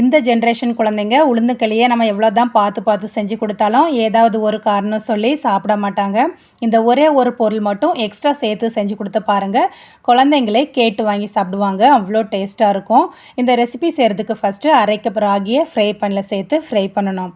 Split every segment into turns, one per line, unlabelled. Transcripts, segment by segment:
இந்த ஜென்ரேஷன் குழந்தைங்க உளுந்துக்களியை நம்ம எவ்வளோ தான் பார்த்து பார்த்து செஞ்சு கொடுத்தாலும் ஏதாவது ஒரு காரணம் சொல்லி சாப்பிட மாட்டாங்க. இந்த ஒரே ஒரு பொருள் மட்டும் எக்ஸ்ட்ரா சேர்த்து செஞ்சு கொடுத்து பாருங்கள் குழந்தைங்களே கேட்டு வாங்கி சாப்பிடுவாங்க. அவ்வளோ டேஸ்ட்டாக இருக்கும். இந்த ரெசிபி செய்கிறதுக்கு ஃபஸ்ட்டு அரை கப் ராகியை ஃப்ரை பண்ணல சேர்த்து ஃப்ரை பண்ணணும்.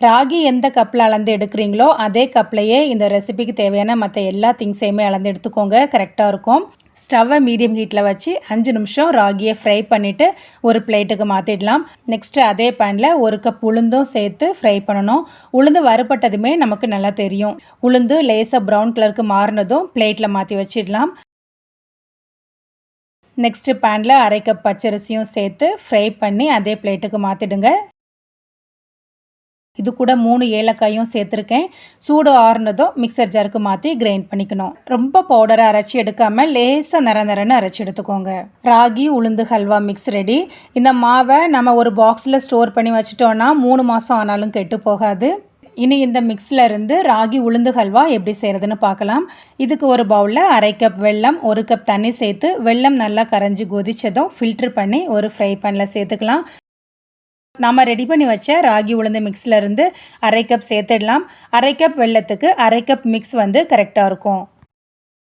ராகி எந்த கப்பில் அளந்து எடுக்கிறீங்களோ அதே கப்லையே இந்த ரெசிபிக்கு தேவையான மற்ற எல்லா திங்ஸையுமே அளந்து எடுத்துக்கோங்க. கரெக்டாக இருக்கும். ஸ்டவ்வை மீடியம் ஹீட்டில் வச்சு அஞ்சு நிமிஷம் ராகியை ஃப்ரை பண்ணிவிட்டு ஒரு பிளேட்டுக்கு மாற்றிடலாம் நெக்ஸ்ட்டு அதே பேனில் ஒரு கப் உளுந்தும் சேர்த்து ஃப்ரை பண்ணணும். உளுந்து வறுபட்டதுமே நமக்கு நல்லா தெரியும். உளுந்து லேசாக ப்ரௌன் கலருக்கு மாறினதும் பிளேட்டில் மாற்றி வச்சிடலாம். நெக்ஸ்ட்டு பேனில் அரை கப் பச்சரிசியும் சேர்த்து ஃப்ரை பண்ணி அதே பிளேட்டுக்கு மாற்றிடுங்க இது கூட மூணு ஏலக்காயும் சேர்த்துருக்கேன். சூடு ஆறுனதும் மிக்சர் ஜாருக்கு மாற்றி கிரைண்ட் பண்ணிக்கணும். ரொம்ப பவுடரை அரைச்சி எடுக்காமல் லேசாக நிற நிறன்னு அரைச்சி எடுத்துக்கோங்க. ராகி உளுந்து ஹல்வா மிக்ஸ் ரெடி இந்த மாவை நம்ம ஒரு பாக்ஸில் ஸ்டோர் பண்ணி வச்சிட்டோன்னா மூணு மாதம் ஆனாலும் கெட்டு போகாது. இனி இந்த மிக்ஸில் இருந்து ராகி உளுந்து ஹல்வா எப்படி செய்கிறதுன்னு பார்க்கலாம். இதுக்கு ஒரு பவுலில் அரை கப் வெல்லம் ஒரு கப் தண்ணி சேர்த்து வெல்லம் நல்லா கரைஞ்சி கொதிச்சதும் ஃபில்ட்ரு பண்ணி ஒரு ஃப்ரை பேனில் சேர்த்துக்கலாம். நாம் ரெடி பண்ணி வச்ச ராகி உளுந்து மிக்ஸ்லேருந்து அரை கப் சேர்த்துடலாம். அரை கப் வெள்ளத்துக்கு அரை கப் மிக்ஸ் வந்து கரெக்டாக இருக்கும்.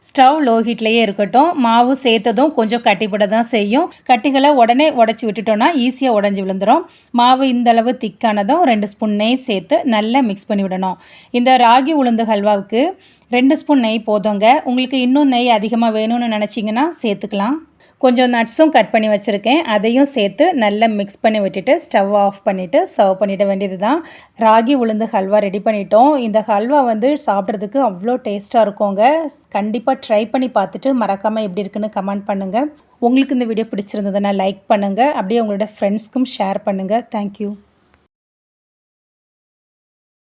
ஸ்டவ் லோ ஹீட்லேயே இருக்கட்டும். மாவு சேர்த்ததும் கொஞ்சம் கட்டிப்பட தான் செய்யும். கட்டிகளை உடனே உடச்சி விட்டுட்டோன்னா ஈஸியாக உடஞ்சி விழுந்துடும் மாவு இந்தளவு திக்கானதும் ரெண்டு ஸ்பூன் நெய் சேர்த்து நல்லா மிக்ஸ் பண்ணி விடணும். இந்த ராகி உளுந்து ஹல்வாவுக்கு ரெண்டு ஸ்பூன் நெய் போதுங்க. உங்களுக்கு இன்னும் நெய் அதிகமாக வேணும்னு நினச்சிங்கன்னா சேர்த்துக்கலாம். கொஞ்சம் நட்ஸும் கட் பண்ணி வச்சுருக்கேன். அதையும் சேர்த்து நல்லா மிக்ஸ் பண்ணி விட்டுட்டு ஸ்டவ் ஆஃப் பண்ணிவிட்டு சர்வ் பண்ணிட வேண்டியது தான் ராகி உளுந்து ஹல்வா ரெடி பண்ணிட்டோம். இந்த ஹல்வா வந்து சாப்பிட்றதுக்கு அவ்வளோ டேஸ்ட்டாக இருக்குங்க. கண்டிப்பாக ட்ரை பண்ணி பார்த்துட்டு மறக்காமல் எப்படி இருக்குன்னு கமெண்ட் பண்ணுங்கள் உங்களுக்கு இந்த வீடியோ பிடிச்சிருந்ததுன்னா லைக் பண்ணுங்கள் அப்படியே உங்களோட ஃப்ரெண்ட்ஸ்க்கும் ஷேர் பண்ணுங்கள் தேங்க்யூ